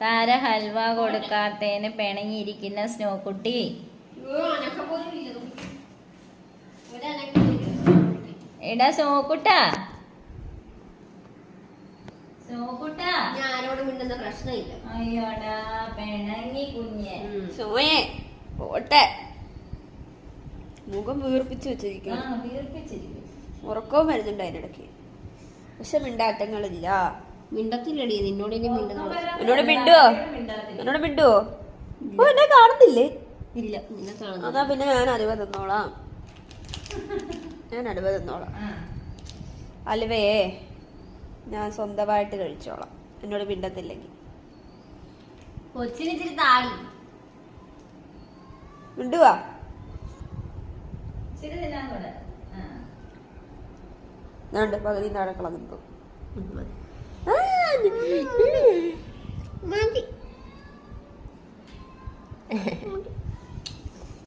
താര ഹൽവ കൊടുക്കാത്തേന് പിണങ്ങിയിരിക്കുന്ന സ്നോക്കുട്ടി. എടാ സോക്കുട്ടാ സോക്കുട്ടാ മിണ്ടുന്ന പ്രശ്നമില്ല. അയ്യോടാ പിണങ്ങി കുഞ്ഞ്. സോയെ പോട്ടെ. മുഖം വീർപ്പിച്ചു വീർപ്പിച്ചിരിക്കും ഉറക്കവും വരുന്നുണ്ട് അതിനിടയ്ക്ക്. പക്ഷെ മിണ്ടാട്ടങ്ങളില്ല മിണ്ടത്തില്ലടി നിന്നോട് ഇനി മിണ്ടുന്ന എന്നോട് മിണ്ടുവോ? എന്നോട് മിണ്ടുവോ? ഓ എന്നെ കാണുന്നില്ലേ? ഇല്ല നിന്നെ കാണുന്നു അതാ പിന്നെ ഞാൻ അലുവ തിന്നോളാം. ഞാൻ അലുവ തിന്നോളാം. അലുവയെ ഞാൻ സ്വന്തമായിട്ട് കഴിച്ചോളാം. എന്നോട് മിണ്ടത്തില്ലെങ്കിൽ. കൊച്ചിന് ഇച്ചിരി താടി മിണ്ടുവാ? പകുതി തിന്നാൻ കൂടെ. ആ. ഞാണ്ട് പകുതി നടക്കണം നിന്നു മതി